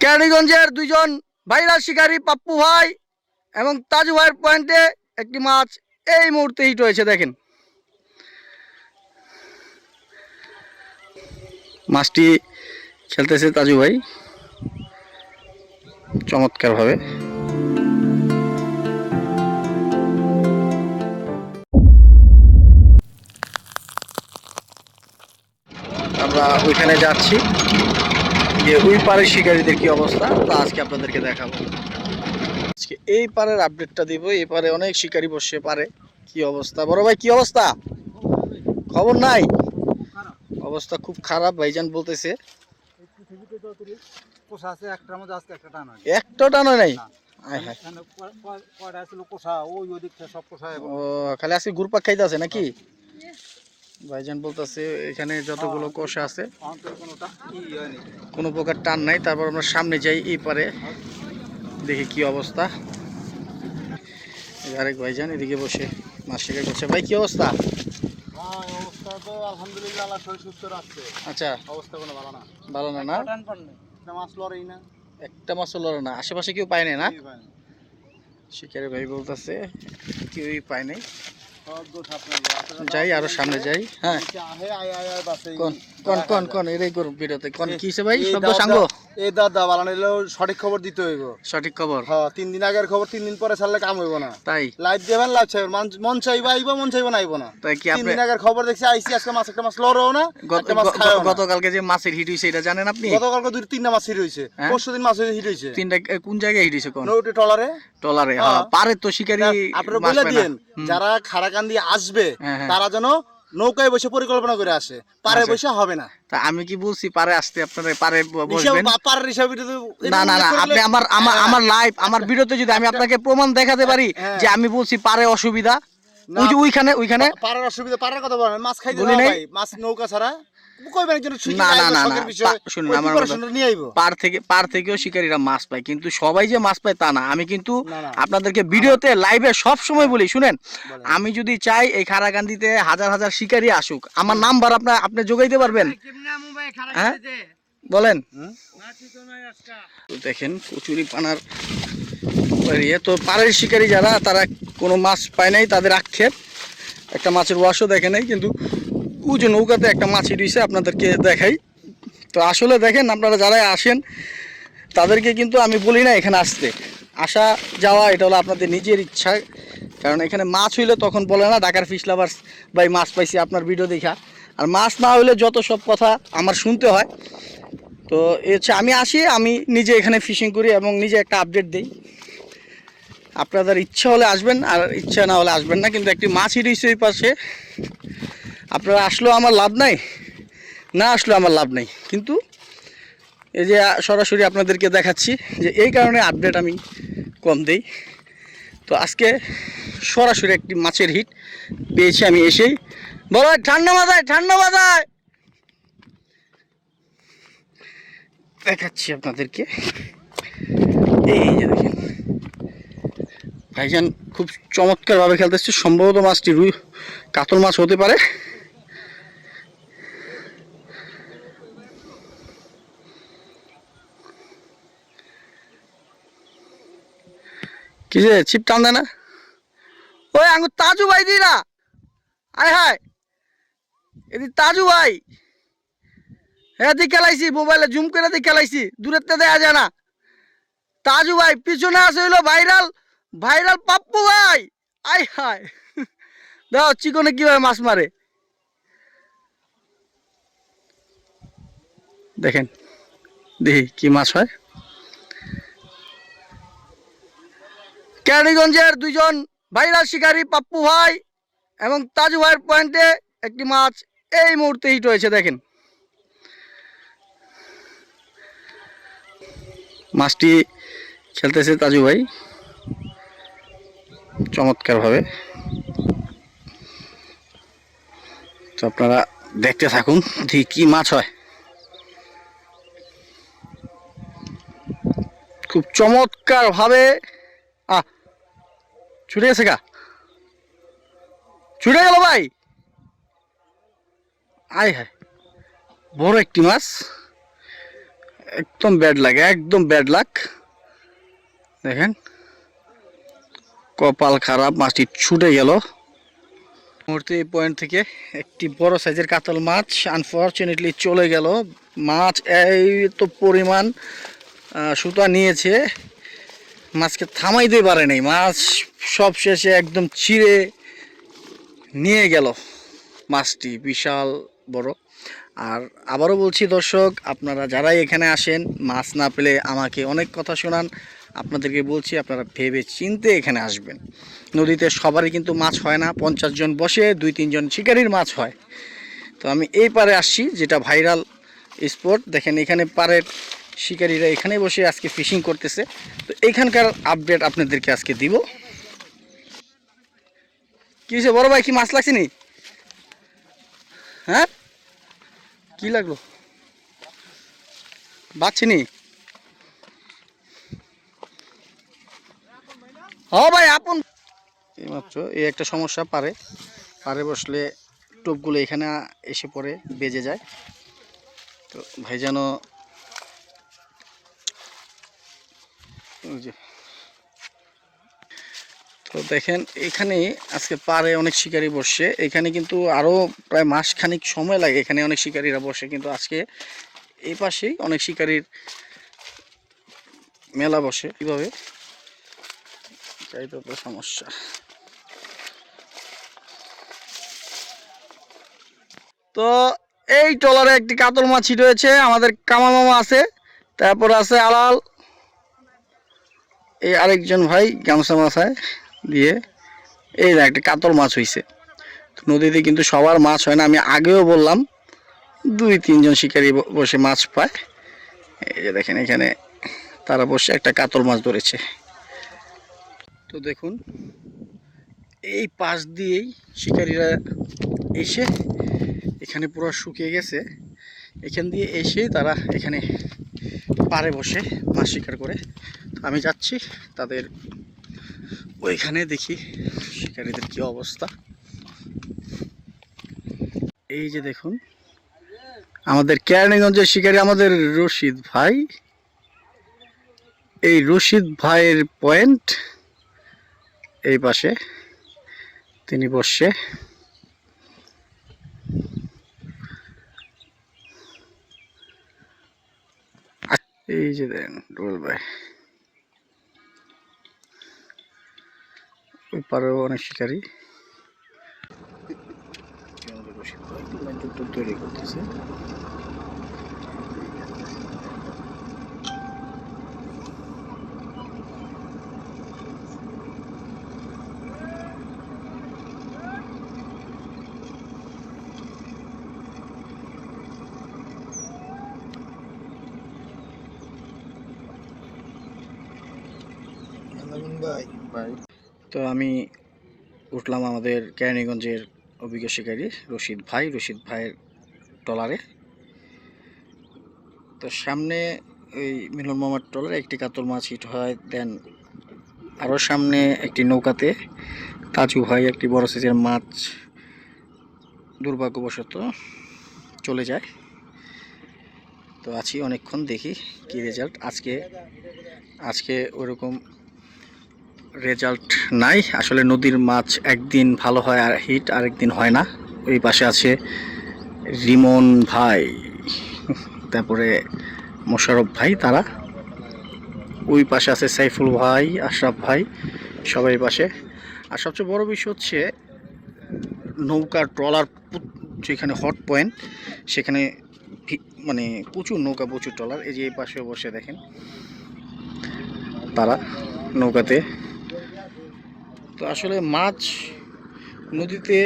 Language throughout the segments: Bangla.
কেরানীগঞ্জের দুইজন ভাইরাল শিকারী পাপ্পু ভাই এবং তাজু ভাইয়ের পয়েন্টে একটি মাছ এই মুহূর্তে হিট হয়েছে, দেখেন। মাছটি খেলতেছে তাজু ভাই। চমৎকারভাবে। আমরা ওইখানে যাচ্ছি। যে ওই পারের শিকারীদের কি অবস্থা? তা আজকে আপনাদেরকে দেখাবো। আজকে এই পারের আপডেটটা দিব এই পারে অনেক শিকারী বসে পারে। কি অবস্থা? বড় ভাই কি অবস্থা? খবর নাই? অবস্থা খুব খারাপ ভাইজান বলতেছে। একটা টানা নাই? হায়। খালি আজকে ঘুরপাক খাইতে আছে নাকি? ভাইজান বলতেছে এখানে যতগুলো কোষা আছে কোনো প্রকার টান নাই তারপর আমরা সামনে যাই এই পারে দেখি কি অবস্থা। আরেক ভাইজান এদিকে বসে মাছ শিকার করছে। ভাই কি অবস্থা? অবস্থা তো আলহামদুলিল্লাহ শরীর সুস্থ রাখছে। আচ্ছা। অবস্থা কোনো ভালো না। ভালো না না? একটা মাছ লড়েই না। একটা মাছও লড়ে না। আশেপাশে কেউ পায় নাই না? কি পায় না। শিকারি ভাই বলতেছে কেউই পায় নাই। যাই আরও সামনে যাই। হ্যাঁ। কোন কোন কোন এরাই করুন ভিডিওতে। কোন এই- কিসে ভাই? শব্দ সাঙ্গ এই দাদা বালান এলেও সঠিক খবর দিতে হইব। সঠিক খবর। হ্যাঁ তিন দিন আগের খবর তিন দিন পরে ছাড়লে কাম হইব না। তাই? লাইভ দেবেন লাইভ চাইবেন মন চাইবা আইব মন চাইব না আইব না। তাই কি আপনি তিন দিন আগের খবর দেখছি আইসি আজকে মাছ একটা মাছ লড়ও না। গতকালকে যে মাছের হিট হয়েছে এটা জানেন আপনি? গতকালকে দুই তিনটা মাছ হিট হয়েছে হ্যাঁ? পরশু দিন মাছ হিট হয়েছে তিনটা কোন জায়গায় হিট হয়েছে কোন? নৌটি টলারে টলারে হ্যাঁ। হ্যাঁ। পারে তো শিকারি আপনারা বলে পায় না। দিয়েন হুম। দিয়ে আসবে হ্যাঁ, হ্যাঁ। তারা যেন নৌকায় বসে পরিকল্পনা করে আসে পারে আচ্ছা। বসে হবে না তা আমি কি বলছি পারে আসতে আপনারা পারে বসবেন পারের হিসাবে না না না আপনি আমার আমার হ্যাঁ, আমার লাইভ আমার ভিডিওতে যদি আমি আপনাকে প্রমাণ দেখাতে পারি। যে আমি বলছি পারে অসুবিধা ওই যে ওইখানে ওইখানে পারের অসুবিধা পারের কথা বলেন মাছ খাইতে ভাই মাছ নৌকা ছাড়া কইবেন একজন না, না, না, শখের না, বিষয়, পা- শুনুন, আমার preparation কথা- টা নিয়ে আইবো। পার থেকে পার থেকেও শিকারীরা মাছ পায় কিন্তু সবাই যে মাছ পায় তা না। আমি কিন্তু না, না। আপনাদেরকে ভিডিওতে লাইভে সব সময় বলি শুনেন? আমি যদি চাই এই খারাকান্দিতে হাজার হাজার শিকারী আসুক আমার নাম্বার আপনার আপনি যোগাইতে পারবেন? হ্যাঁ? বলেন। দেখেন কচুরি পানার ইয়ে তো পাড়ের শিকারী যারা তারা কোনো মাছ পায় নাই তাদের আক্ষেপ। একটা মাছের ওয়াশও দেখে নাই কিন্তু ওই নৌকাতে একটা মাছ হিডিছে আপনাদেরকে দেখাই। তো আসলে দেখেন, আপনারা যারা আসেন, তাদেরকে কিন্তু আমি বলি না এখানে আসতে। আসা, যাওয়া, এটা হলো আপনাদের নিজের ইচ্ছা। কারণ এখানে মাছ হইলে তখন বলে না, ঢাকার ফিশ লাভার্স ভাই, মাছ পাইছি আপনার ভিডিও দেখা। আর মাছ না হইলে যত সব কথা আমার শুনতে হয়। তো এ হচ্ছে, আমি আসি, আমি নিজে এখানে ফিশিং করি এবং নিজে একটা আপডেট দিই। আপনাদের ইচ্ছা হলে আসবেন, আর ইচ্ছা না হলে আসবেন না। কিন্তু একটি মাছ হিডিছে ওই পাশে। আপনারা আসলেও আমার লাভ নাই, না আসলেও আমার লাভ নাই। কিন্তু এই যে সরাসরি আপনাদেরকে দেখাচ্ছি যে এই কারণে আপডেট আমি কম দেই। তো আজকে সরাসরি একটি মাছের হিট পেয়েছি আমি এসেই। বলো ঠান্ডা মাথায় ঠান্ডা মাথায়! দেখাচ্ছি আপনাদেরকে। এই যে দেখেন, ভাইজান খুব চমৎকারভাবে খেলতেছে। সম্ভবত মাছটি রুই, কাতল মাছ হতে পারে। কি যে ছিপ টান দেয় না? ওই আঙ্গুর তাজু ভাই দি না আয় হায় এদি তাজু ভাই। হ্যাঁ দি খেলাইছি, মোবাইলে জুম করে দি খেলাইছি দূরের থেকে দেখা যায় না। তাজু ভাই, পিছনে আছে হইল ভাইরাল ভাইরাল পাপ্পু ভাই। আয় হায়, দাও, চিকনে কীভাবে মাছ মারে? দেখেন, দেখি কি মাছ হয়। কেরানীগঞ্জের দুইজন ভাইরাস শিকারী পাপ্পু ভাই এবং তাজু ভাইয়ের পয়েন্টে একটি মাছ এই মুহূর্তে হিট হয়েছে, দেখেন। মাছটি খেলতেছে তাজু ভাই। চমৎকারভাবে। তো আপনারা দেখতে থাকুন দেখি কি মাছ হয়। খুব চমৎকারভাবে ছুটে গেছে গা। ছুটে গেল ভাই। আয় হায়, বড় একটি মাছ। একদম ব্যাড লাগে একদম ব্যাড লাক দেখেন, কপাল খারাপ, মাছটি ছুটে গেল। মুহূর্তে এই পয়েন্ট থেকে একটি বড় সাইজের কাতল মাছ আনফর্চুনেটলি চলে গেল। মাছ এই তো পরিমাণ সুতা নিয়েছে। মাছকে থামাইতে পারে নাই। মাছ সব শেষে একদম চিড়ে নিয়ে গেল মাছটি, বিশাল বড়। আর আবারও বলছি দর্শক, আপনারা যারাই এখানে আসেন, মাছ না পেলে আমাকে অনেক কথা শোনান, আপনাদেরকে বলছি আপনারা ভেবে চিনতে এখানে আসবেন। নদীতে সবারই কিন্তু মাছ হয় না, পঞ্চাশ জন বসে দুই তিনজন শিকারির মাছ হয়। তো আমি এই পারে আসছি, যেটা ভাইরাল স্পট। দেখেন এখানে পারের শিকারীরা এখানে বসে আজকে ফিশিং করতেছে। তো এইখানকার আপডেট আপনাদেরকে আজকে দিব। কি হয়েছে? বড় ভাই, কি মাছ লাগছে নি? হ্যাঁ? কি লাগল? বাচ্ছি নি? ভাই, আপন। এইমাত্র এই একটা সমস্যা, পারে। পারে বসলে টোপগুলো এখানে এসে পড়ে, বেজে যায়। তো ভাই তো দেখেন, এখানে আজকে পারে অনেক শিকারি বসছে। এখানে কিন্তু আরও প্রায় মাস খানিক সময় লাগে এখানে অনেক শিকারীরা বসে। কিন্তু আজকে এই পাশেই অনেক শিকারীর মেলা বসে কীভাবে? এইটা তো সমস্যা। তো এই ট্রলারে একটি কাতল মাছি রয়েছে, আমাদের কামা মামা আছে, তারপর আছে আলাল। এই আরেকজন ভাই গামছা মাথায় দিয়ে, এই না একটা কাতল মাছ হইছে। নদীতে কিন্তু সবার মাছ হয় না, আমি আগেও বললাম, দুই তিনজন শিকারী বসে মাছ পায়। এই যে দেখেন এখানে তারা বসে একটা কাতল মাছ ধরেছে। তো দেখুন, এই পাশ দিয়েই শিকারীরা এসে এখানে পুরো শুকিয়ে গেছে। এখান দিয়ে এসেই তারা এখানে পারে বসে মাছ শিকার করে। আমি যাচ্ছি, তাদের ওইখানে দেখি শিকারীদের কি অবস্থা। এই যে দেখুন, আমাদের কেরানীগঞ্জের শিকারী আমাদের রশিদ ভাই। এই রশিদ ভাইয়ের পয়েন্ট এই পাশে, তিনি বসে এই যে দেন ডোল ভাই। ওই পারেও অনেক শিকারী। তৈরি করতেছে তো আমি উঠলাম আমাদের কেরানীগঞ্জের অভিজ্ঞ শিকারী রশিদ ভাই, রশিদ ভাইয়ের ট্রলারে। তো সামনে ওই মিলন মামার ট্রলারে একটি কাতল মাছ হিট হয়, দেন আরও সামনে একটি নৌকাতে তাজু ভাই একটি বড় সাইজের মাছ দুর্ভাগ্যবশত চলে যায়। তো আছি অনেকক্ষণ দেখি কি রেজাল্ট আজকে আজকে ওরকম রেজাল্ট নাই। আসলে নদীর মাছ একদিন ভালো হয় আর হিট আরেকদিন হয় না। ওই পাশে আছে রিমন ভাই, তারপরে মোশারফ ভাই, তারা। ওই পাশে আছে সাইফুল ভাই, আশরাফ ভাই, সবাই পাশে। আর সবচেয়ে বড় বিষয় হচ্ছে নৌকা ট্রলার যেখানে হট পয়েন্ট, সেখানে মানে প্রচুর নৌকা, প্রচুর ট্রলার। এই যে এই পাশে বসে দেখেন তারা নৌকাতে। তো আসলে মাছ নদীতে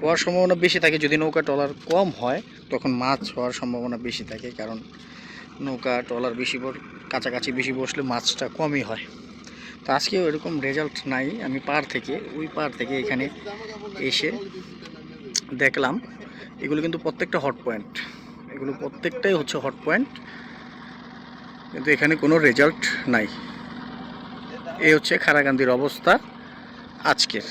হওয়ার সম্ভাবনা বেশি থাকে। যদি নৌকা, ট্রলার কম হয়, তখন মাছ হওয়ার সম্ভাবনা বেশি থাকে। কারণ নৌকা, ট্রলার বেশি কাছাকাছি বেশি বসলে মাছটা কমই হয়। তো আজকে এরকম রেজাল্ট নাই। আমি পার থেকে, ওই পার থেকে এখানে এসে দেখলাম, এগুলো কিন্তু প্রত্যেকটা হট পয়েন্ট এগুলো প্রত্যেকটাই হচ্ছে হট পয়েন্ট কিন্তু এখানে কোনো রেজাল্ট নাই। এই হচ্ছে খারাকান্দির অবস্থা। আজকের